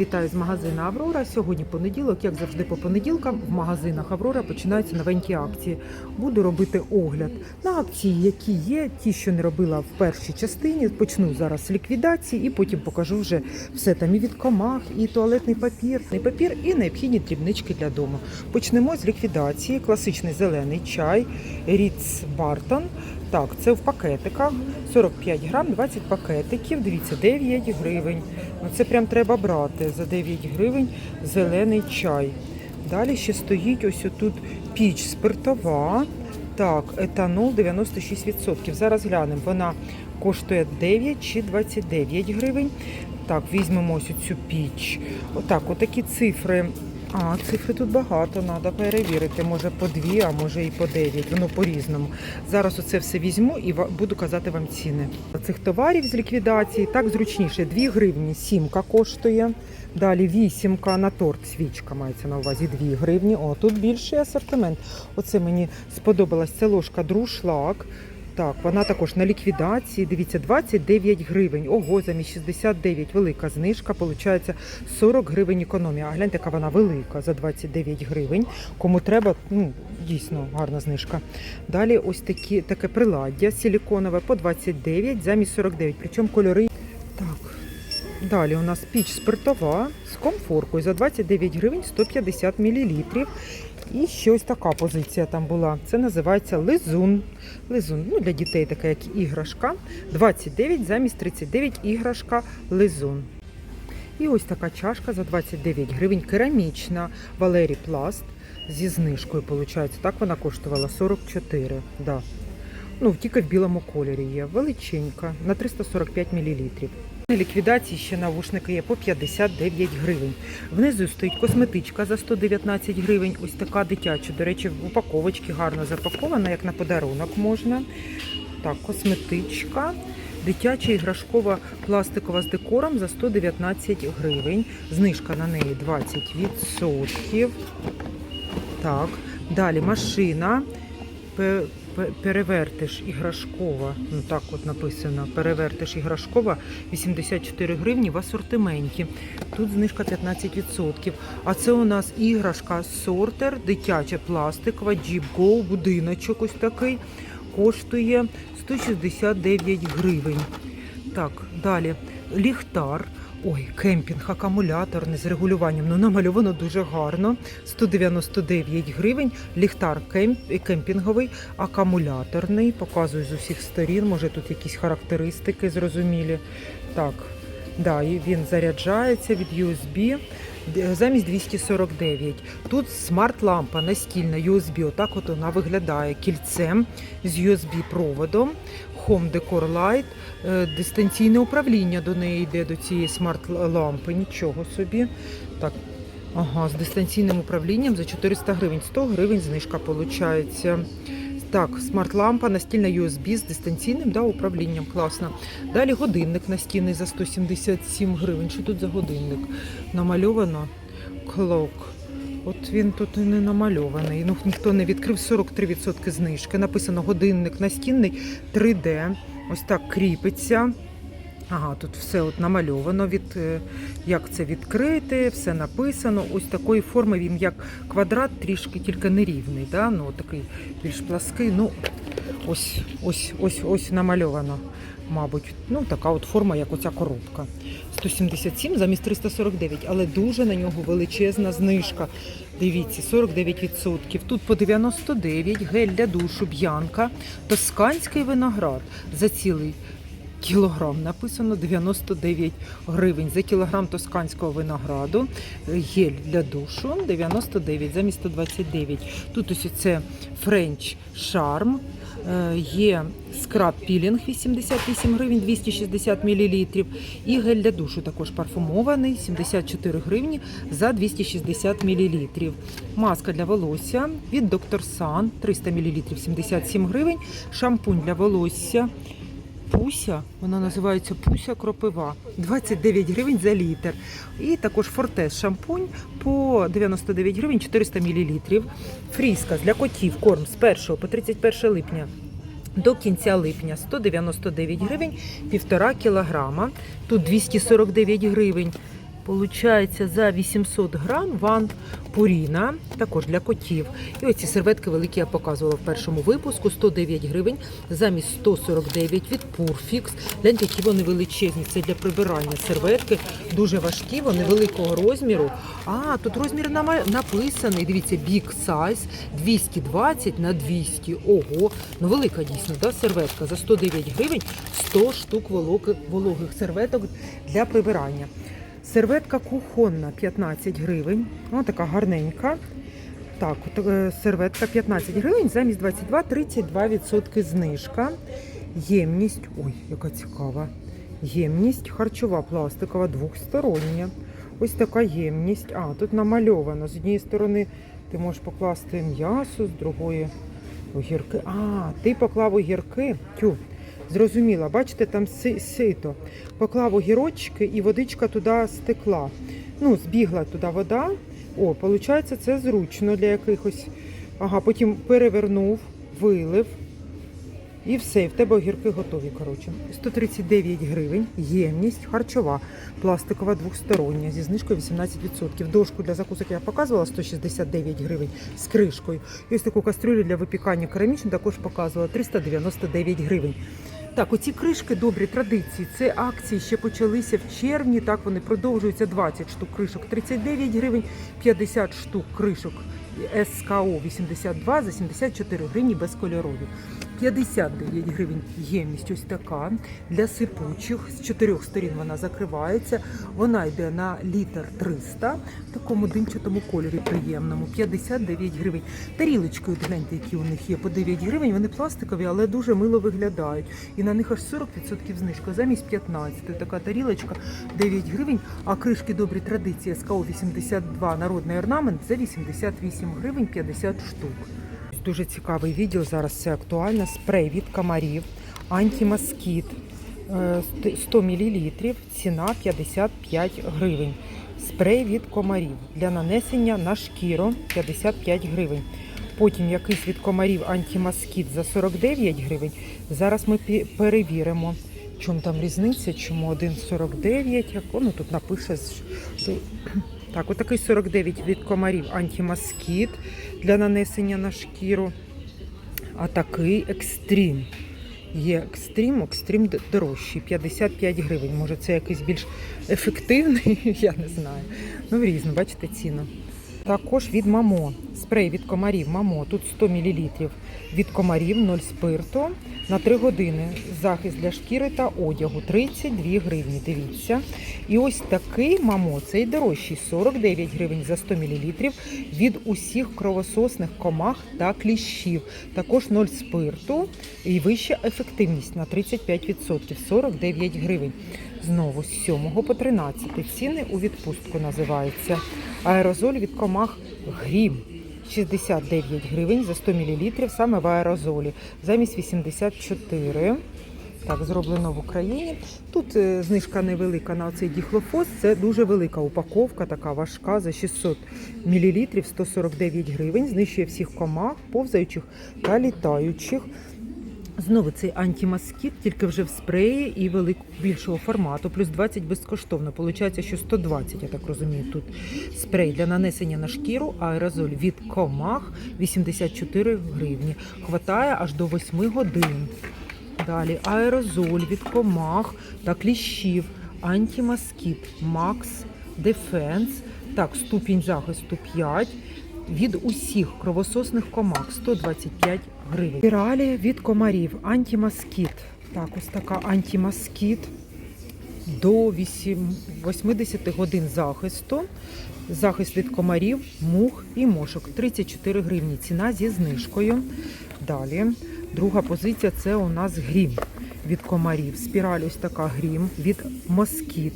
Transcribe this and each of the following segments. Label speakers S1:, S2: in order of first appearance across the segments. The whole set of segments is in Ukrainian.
S1: вітаю з магазину Аврора. Сьогодні понеділок, як завжди по понеділкам, в магазинах Аврора починаються новенькі акції. Буду робити огляд на акції, які є, ті, що не робила в першій частині. Почну зараз з ліквідації і потім покажу вже все там і від комах, і туалетний папір, і папір, і необхідні дрібнички для дому. Почнемо з ліквідації. Класичний зелений чай Ріц Бартон. Так, це в пакетиках 45 грам, 20 пакетиків. Дивіться, 9 гривень. Ну це прям треба брати за 9 гривень зелений чай. Далі ще стоїть ось тут піч спиртова. Так, етанол 96%. Зараз глянемо. Вона коштує 9 чи 29 гривень. Так, візьмемо ось цю піч. Отак, отакі цифри. А, цифри тут багато, треба перевірити. Може по дві, а може і по 9. Воно по-різному. Зараз оце все візьму і буду казати вам ціни. Цих товарів з ліквідації так зручніше. 2 гривні сімка коштує. Далі вісімка на торт, свічка мається на увазі 2 гривні. О, тут більший асортимент. Оце мені сподобалась. Це ложка друшлак. Так, вона також на ліквідації. Дивіться, 29 гривень. Ого, замість 69 велика знижка. Получається 40 гривень економія. А гляньте, яка вона велика за 29 гривень. Кому треба, ну дійсно гарна знижка. Далі ось такі таке приладдя силіконове по 29 замість 49. Причому кольори. Так. Далі у нас піч спиртова з комфоркою за 29 гривень 150 мл. І ще ось така позиція там була. Це називається лизун. Лизун, ну для дітей така як іграшка. 29 замість 39 іграшка лизун. І ось така чашка за 29 гривень, керамічна Валері Пласт зі знижкою, виходить. Так вона коштувала 44. Да. Ну, тільки в білому кольорі є. Величенька на 345 мл. На ліквідації ще навушники є по 59 гривень. Внизу стоїть косметичка за 119 гривень. Ось така дитяча. До речі, в упаковочці гарно запакована, як на подарунок можна. Так, косметичка. Дитяча іграшкова пластикова з декором за 119 гривень. Знижка на неї 20%. Так, далі машина. Пе- пе- Перевертиш іграшкова, ну так от написано, перевертиш іграшкова 84 гривні в асортименті. Тут знижка 15%. А це у нас іграшка сортер, дитяча пластикова, Go, будиночок ось такий. Коштує 169 гривень. Так, далі ліхтар. Ой, кемпінг, акумуляторний з регулюванням. Ну, намальовано дуже гарно. 199 гривень. Ліхтар кемп, кемпінговий, акумуляторний. Показую з усіх сторін. Може тут якісь характеристики зрозумілі. Так, да, і він заряджається від USB. Замість 249. Тут смарт-лампа настільна USB. Отак от вона виглядає кільцем з USB-проводом. Home Decor Light. Е, Дистанційне управління до неї йде до цієї смарт-лампи. Нічого собі. Так. Ага, з дистанційним управлінням за 400 гривень. 100 гривень знижка виходить. Так, смарт-лампа, настільна USB з дистанційним да, управлінням. Класно. Далі годинник настільний за 177 гривень. Що тут за годинник? Намальовано Clock. От він тут і не намальований. Ну, ніхто не відкрив 43% знижки. Написано годинник настінний 3D. Ось так кріпиться. Ага, тут все от намальовано, від, е, як це відкрити, все написано. Ось такої форми він як квадрат, трішки тільки нерівний. Да? Ну, такий більш плаский. Ну, ось, ось, ось, ось намальовано, мабуть. Ну, така от форма, як оця коробка. 177 замість 349, але дуже на нього величезна знижка. Дивіться, 49%. Тут по 99 гель для душу, б'янка, тосканський виноград за цілий кілограм. Написано 99 гривень за кілограм тосканського винограду. Гель для душу 99 замість 129. Тут ось це French Charm. Е, Є скраб пілінг 88 гривень 260 мл. І гель для душу також парфумований 74 гривні за 260 мл. Маска для волосся від Dr. Sun 300 мл 77 гривень. Шампунь для волосся Пуся, вона називається Пуся Кропива. 29 гривень за літр. І також Фортес шампунь по 99 гривень 400 мл. Фріска для котів корм з 1 по 31 липня. До кінця липня 199 гривень, 1,5 кілограма. Тут 249 гривень. Получається за 800 грам ван Пуріна, також для котів. І оці серветки великі я показувала в першому випуску. 109 гривень замість 149 від Purfix. Гляньте, які вони величезні. Це для прибирання серветки. Дуже важкі, вони великого розміру. А, тут розмір написаний. Дивіться, Big Size 220 на 200. Ого, ну велика дійсно, да, серветка. За 109 гривень 100 штук вологих серветок для прибирання. Серветка кухонна 15 гривень. Ось така гарненька. Так, е, серветка 15 гривень, замість 22 32% знижка. Ємність, ой, яка цікава. Ємність харчова, пластикова, двохстороння. Ось така ємність. А, тут намальовано. З однієї сторони ти можеш покласти м'ясо, з другої огірки. А, ти поклав огірки. Тю, зрозуміла, бачите, там сито. Поклав огірочки і водичка туди стекла. Ну, збігла туди вода. О, виходить, це зручно для якихось. Ага, потім перевернув, вилив. І все, і в тебе огірки готові. Коротше. 139 гривень, ємність, харчова, пластикова двохстороння зі знижкою 18%. Дошку для закусок я показувала 169 гривень з кришкою. Ось таку кастрюлю для випікання керамічну також показувала 399 гривень. Так, оці кришки добрі традиції. Це акції ще почалися в червні. Так вони продовжуються 20 штук кришок 39 гривень, 50 штук кришок СКО 82 за 74 гривні безкольорові. 59 гривень ємність ось така для сипучих. З чотирьох сторін вона закривається. Вона йде на літр 300 в такому димчатому кольорі приємному. 59 гривень. Тарілочки, гляньте, які у них є по 9 гривень. Вони пластикові, але дуже мило виглядають. І на них аж 40% знижка. Замість 15. Така тарілочка 9 гривень. А кришки добрі традиції СКО 82 народний орнамент за 88 гривень 50 штук. Дуже цікавий відділ. Зараз це актуально. Спрей від комарів, антимоскіт е, 100 мл, ціна 55 гривень. Спрей від комарів для нанесення на шкіру 55 гривень. Потім якийсь від комарів антимоскіт за 49 гривень. Зараз ми перевіримо, чому там різниця, чому один 49, як воно тут напише. що- Так, отакий 49 від комарів антимаскіт для нанесення на шкіру. А такий екстрім. Є екстрім, екстрім дорожчий, 55 гривень. Може, це якийсь більш ефективний, я не знаю. Ну, різно, бачите ціну. Також від Мамо. Спрей від комарів Мамо. Тут 100 мл від комарів 0 спирту на 3 години. Захист для шкіри та одягу 32 гривні. Дивіться. І ось такий мамо, цей дорожчий 49 гривень за 100 мл від усіх кровососних комах та кліщів. Також 0 спирту і вища ефективність на 35%, 49 гривень. Знову з 7 по 13 ціни у відпустку називаються. Аерозоль від комах грім. 69 гривень за 100 мл саме в аерозолі, замість 84. Так, зроблено в Україні. Тут е, знижка невелика на цей діхлофос. Це дуже велика упаковка, така важка за 600 мл, 149 гривень. Знищує всіх комах, повзаючих та літаючих. Знову цей антимоскіт, тільки вже в спреї і велик, більшого формату, плюс 20 безкоштовно. Получається, що 120, я так розумію, тут спрей для нанесення на шкіру, аерозоль від комах 84 гривні. Хватає аж до 8 годин. Далі аерозоль від комах та кліщів, антимоскіт, Макс Дефенс. Так, ступінь захисту 5. Від усіх кровососних комах 125 гривень. Спіралі від комарів, антимоскіт. Так, ось така антимоскіт до 8 80 годин захисту. Захист від комарів, мух і мошок. 34 гривні. Ціна зі знижкою. Далі. Друга позиція це у нас грім від комарів. Спіраль ось така грім від москіт.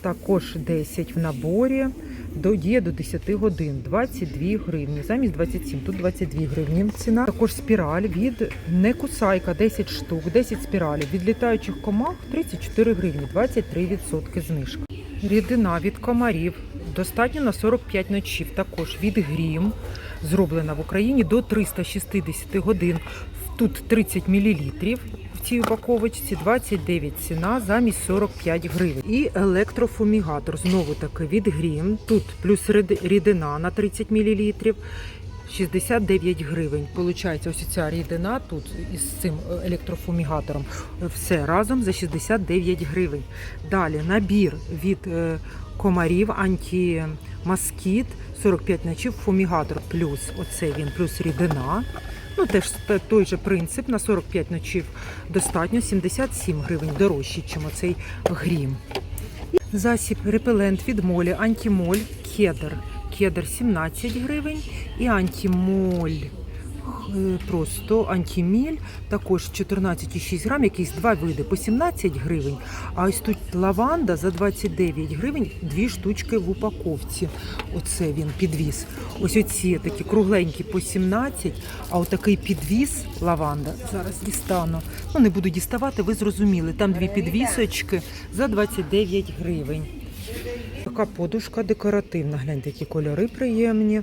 S1: Також 10 в наборі. Діє до 10 годин 22 гривні. Замість 27, тут 22 гривні. Ціна також спіраль від некусайка 10 штук, 10 спіралів. Від літаючих комах 34 гривні, 23% знижка. Рідина від комарів достатньо на 45 ночів. Також від грім зроблена в Україні до 360 годин. Тут 30 мл. Цій упаковочці 29 ціна замість 45 гривень. І електрофумігатор знову таки від Грім. Тут плюс рідина на 30 мл. 69 гривень. Получається, ось ця рідина тут із цим е, електрофумігатором. Все разом за 69 гривень. Далі набір від е, комарів антимоскіт 45 ночів фумігатор. Плюс оце він, плюс рідина. Ну, теж той же принцип на 45 ночів достатньо 77 гривень дорожче, ніж оцей грім. Засіб репелент від молі, антимоль, кедр. Кедр 17 гривень і антимоль. Е, Просто антиміль, також 14,6 грам, якісь два види по 17 гривень. А ось тут лаванда за 29 гривень, дві штучки в упаковці. Оце він підвіз. Ось оці такі кругленькі по 17, а отакий підвіз лаванда. Зараз дістану. Ну не буду діставати, ви зрозуміли. Там дві підвісочки за 29 гривень. Така подушка декоративна. Гляньте, які кольори приємні.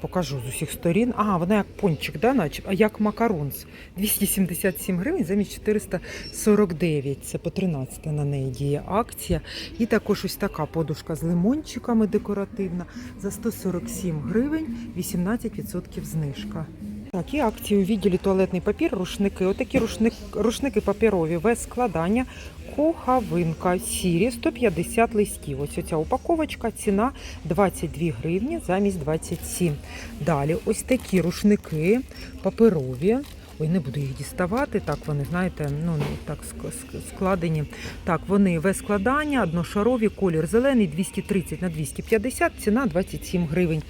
S1: Покажу з усіх сторін. А, вона як пончик, да, наче, а як макаронс. 277 гривень замість 449. Це по 13 на неї діє акція. І також ось така подушка з лимончиками декоративна за 147 гривень, 18% знижка. Так, і акції у відділі туалетний папір, рушники. Отакі рушник, рушники паперові без складання. Кохавинка сірі 150 листів. Ось оця упаковочка, ціна 22 гривні замість 27. Далі ось такі рушники паперові. Ой, не буду їх діставати. Так, вони, знаєте, ну так ск- ск- складені. Так, вони весь складання, одношарові, колір зелений, 230 на 250, ціна 27 гривень.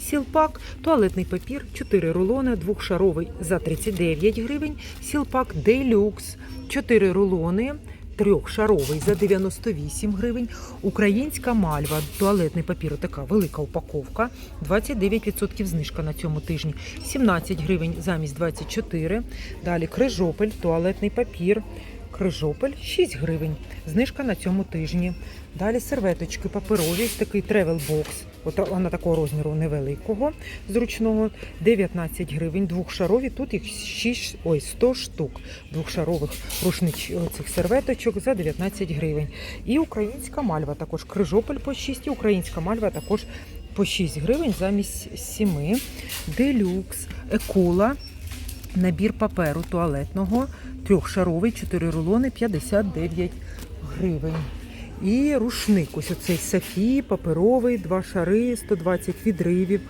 S1: Сілпак, туалетний папір, 4 рулони, двохшаровий за 39 гривень. Сілпак Делюкс, 4 рулони. Трьохшаровий за 98 гривень. Українська мальва, туалетний папір, така велика упаковка. 29% знижка на цьому тижні. 17 гривень замість 24. Далі крижопель, туалетний папір. Крижопель 6 гривень. Знижка на цьому тижні. Далі серветочки паперові, такий тревел бокс. От вона такого розміру невеликого, зручного. 19 гривень. Двохшарові. Тут їх 6, ой, 100 штук. Двохшарових рушнич цих серветочок за 19 гривень. І українська мальва також крижопель по 6, і українська мальва також по 6 гривень замість 7. Делюкс, екола. Набір паперу туалетного, трьохшаровий, 4 рулони, 59 гривень. І рушник, ось оцей Сафі, паперовий, два шари, 120 відривів.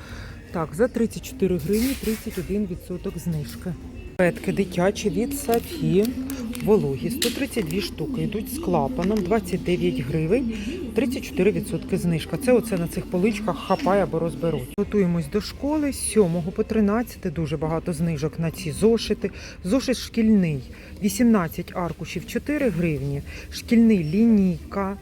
S1: Так, за 34 гривні 31% знижки. Петки дитячі від Софі, вологі, 132 штуки, йдуть з клапаном, 29 гривень, 34% знижка. Це оце на цих поличках хапає або розберуть. Готуємось до школи з 7 по 13, дуже багато знижок на ці зошити. Зошит шкільний, 18 аркушів, 4 гривні, шкільний лінійка,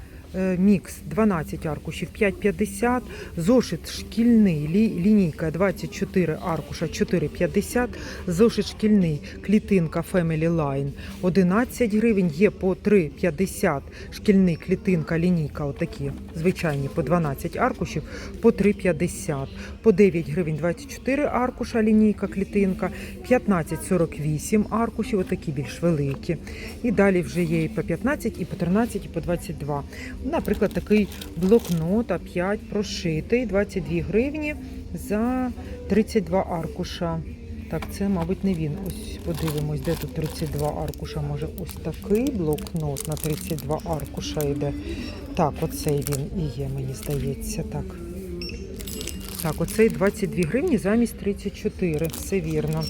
S1: мікс 12 аркушів 5,50, зошит шкільний лі- лінійка 24 аркуша 4,50, зошит шкільний клітинка Family Line 11 гривень, є по 3,50 шкільний клітинка лінійка, отакі. Звичайні по 12 аркушів, по 3,50, по 9 гривень 24 аркуша лінійка клітинка, 15,48 аркушів, отакі більш великі. І далі вже є і по 15, і по 13, і по 22. Наприклад, такий блокнот А5 прошитий, 22 гривні за 32 аркуша. Так, це, мабуть, не він. Ось подивимось, де тут 32 аркуша. Може, ось такий блокнот на 32 аркуша йде. Так, оцей він і є, мені здається. Так. Так, оцей 22 гривні замість 34. Все вірно.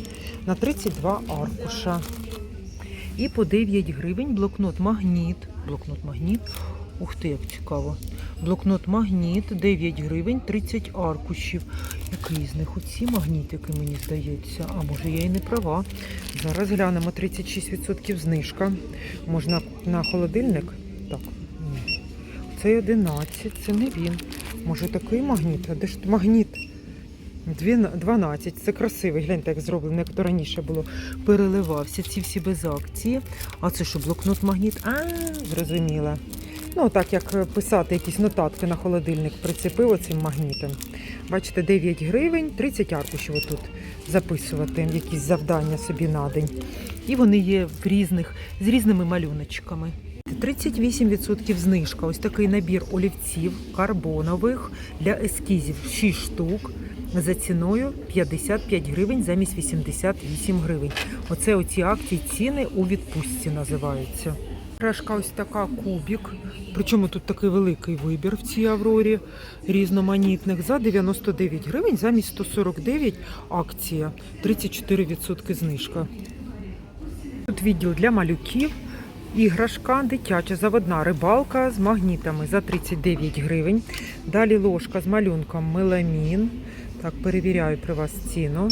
S1: На 32 аркуша. І по 9 гривень блокнот магніт. Блокнот магніт. Ух ти, як цікаво. Блокнот магніт 9 гривень 30 аркушів. Який з них оці магнітики, мені здається. А може я і не права. Зараз глянемо 36% знижка. Можна на холодильник? Так, ні. Це 11, це не він. Може такий магніт? А де ж магніт? 12. Це красивий. Гляньте, як зроблено, як то раніше було. Переливався. Ці всі без акції. А це що, блокнот магніт? А, зрозуміла. Ну, так як писати якісь нотатки на холодильник, прицепив оцим магнітом. Бачите, 9 гривень, 30 аркушів отут записувати, якісь завдання собі на день. І вони є в різних, з різними малюночками. 38% знижка. Ось такий набір олівців карбонових для ескізів 6 штук за ціною 55 гривень замість 88 гривень. Оце оці акції ціни у відпустці називаються. Крашка ось така кубік. Причому тут такий великий вибір в цій аврорі різноманітних за 99 гривень замість 149 акція, 34% знижка. Тут відділ для малюків. Іграшка дитяча заводна рибалка з магнітами за 39 гривень. Далі ложка з малюнком меламін. Так, перевіряю при вас ціну.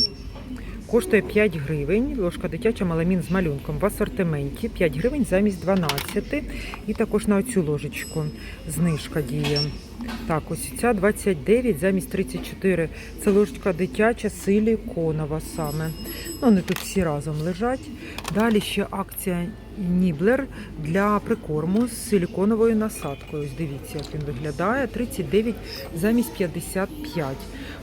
S1: Коштує 5 гривень. Ложка дитяча маламін з малюнком в асортименті 5 гривень замість 12. І також на оцю ложечку знижка діє. Так, ось ця 29 замість 34. Це ложечка дитяча силіконова саме. Ну, вони тут всі разом лежать. Далі ще акція Ніблер для прикорму з силіконовою насадкою. Ось дивіться, як він виглядає. 39 замість 55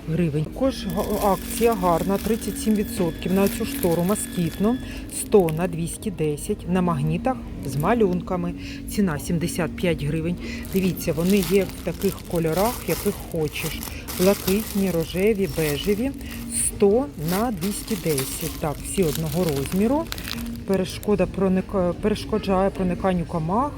S1: гривень. Також акція гарна, 37% на цю штору москітну 100 на 210 на магнітах з малюнками. Ціна 75 гривень. Дивіться, вони є в таких кольорах, яких хочеш. Блакитні, рожеві, бежеві. 100 на 210. Так, всі одного розміру. Перешкода проник... перешкоджає прониканню комах,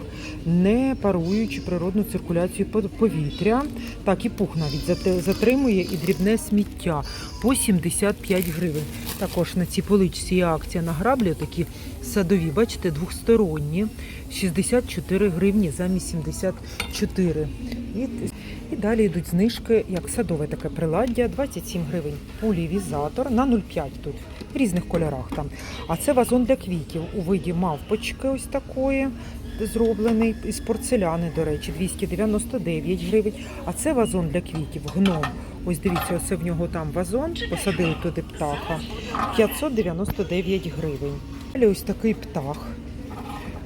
S1: не паруючи природну циркуляцію пов- повітря. Так, і пух навіть затримує і дрібне сміття по 75 гривень. Також на цій поличці є акція на граблі, такі садові, бачите, двохсторонні. 64 гривні замість 74. І, і далі йдуть знижки, як садове таке приладдя, 27 гривень. Полівізатор на 0,5 тут, в різних кольорах там. А це вазон для квітів у виді мавпочки ось такої, зроблений із порцеляни, до речі, 299 гривень. А це вазон для квітів, гном. Ось дивіться, ось в нього там вазон, посадили туди птаха. 599 гривень. Далі ось такий птах.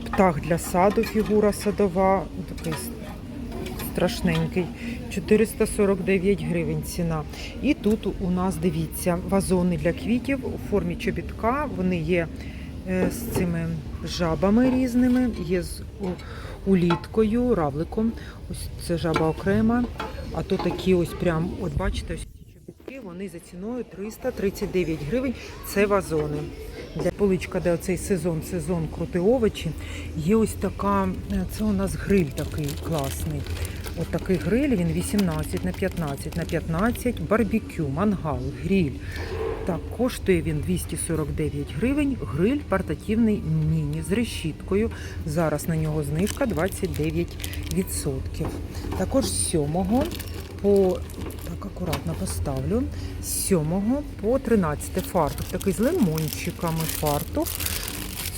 S1: Птах для саду, фігура садова, такий страшненький. 449 гривень ціна. І тут у нас, дивіться, вазони для квітів у формі чобітка. Вони є з цими жабами різними, є з уліткою, равликом. Ось це жаба окрема. А то такі ось прям, от бачите, ось ці чобітки, вони за ціною 339 гривень. Це вазони. Для поличка, де оцей сезон, сезон крути овочі, є ось така, е, це у нас гриль такий класний. От такий гриль, він 18 на 15 на 15, барбекю, мангал, гриль. Так, коштує він 249 гривень. Гриль портативний міні з решіткою. Зараз на нього знижка 29%. Також з 7 по так акуратно поставлю. З 7 по 13 фартух. Такий з лимончиками фартух.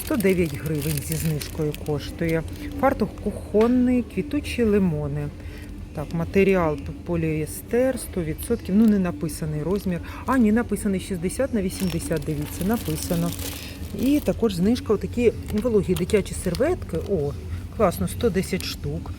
S1: 109 гривень зі знижкою коштує. Фартух кухонний, квітучі лимони. Так, матеріал поліестер 100%. Ну, не написаний розмір. А, ні, написаний 60 на 80, дивіться, написано. І також знижка отакі вологі дитячі серветки. О, класно, 110 штук.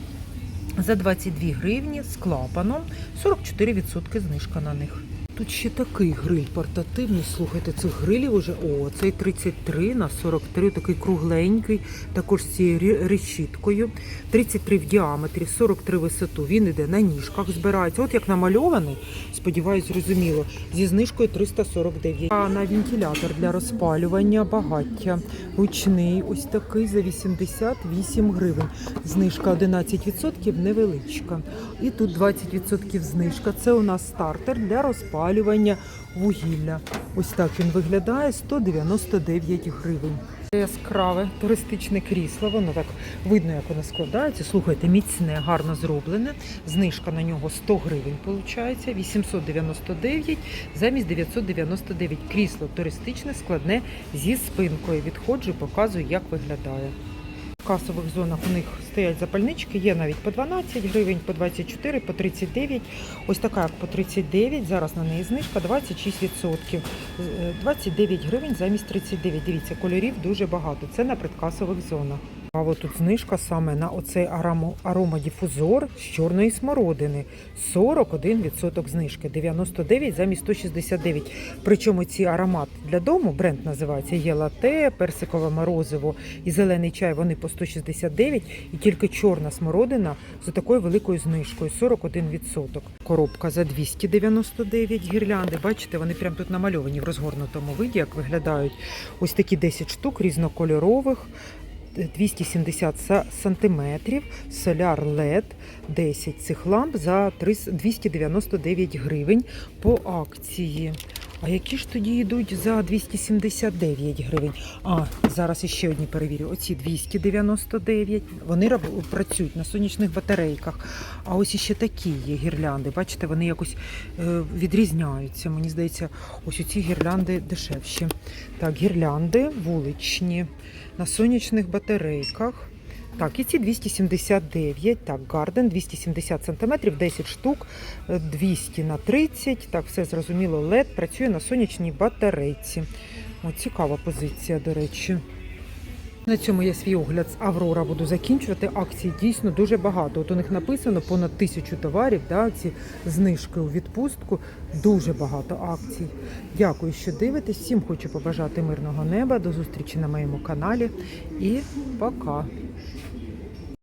S1: За 22 гривні з клапаном 44% знижка на них. Тут ще такий гриль портативний. Слухайте, цих грилів уже о, цей 33 на 43, такий кругленький, також з цією решіткою. 33 в діаметрі, 43 висоту. Він іде на ніжках, збирається. От як намальований, сподіваюсь, зрозуміло. Зі знижкою 349. А на вентилятор для розпалювання багаття. Ручний, ось такий за 88 гривень. Знижка 11% невеличка. І тут 20% знижка. Це у нас стартер для розпалювання вугілля. Ось так він виглядає 199 гривень. Яскраве туристичне крісло, воно так видно, як воно складається. Слухайте, міцне, гарно зроблене. Знижка на нього 100 гривень, виходить, 899 замість 999. Крісло туристичне, складне зі спинкою. Відходжу, показую, як виглядає. Касових зонах у них стоять запальнички, є навіть по 12 гривень, по 24, по 39. Ось така як по 39, зараз на неї знижка 26%. Е, 29 гривень замість 39. Дивіться, кольорів дуже багато. Це на предкасових зонах. А от тут знижка саме на оцей аромадіфузор з чорної смородини. 41% знижки, 99 замість 169. Причому ці аромат для дому, бренд називається є лате, персикове морозиво і зелений чай. Вони по 169, і тільки чорна смородина з такою великою знижкою 41%. Коробка за 299 гірлянди. Бачите, вони прямо тут намальовані в розгорнутому виді, як виглядають. Ось такі 10 штук різнокольорових. 270 см соляр LED, 10 цих ламп за 299 гривень по акції. А які ж тоді йдуть за 279 гривень? А, зараз іще одні перевірю. Оці 299. Вони працюють на сонячних батарейках. А ось іще такі є гірлянди. Бачите, вони якось е, відрізняються. Мені здається, ось оці гірлянди дешевші. Так, гірлянди вуличні на сонячних батарейках. Так, і ці 279, так, Гарден 270 см, 10 штук, е, 200 на 30. Так, все зрозуміло. LED працює на сонячній батарейці. О, цікава позиція, до речі. На цьому я свій огляд з Аврора буду закінчувати. Акцій дійсно дуже багато. От у них написано понад тисячу товарів. Да, ці знижки у відпустку. Дуже багато акцій. Дякую, що дивитесь. Всім хочу побажати мирного неба. До зустрічі на моєму каналі і пока.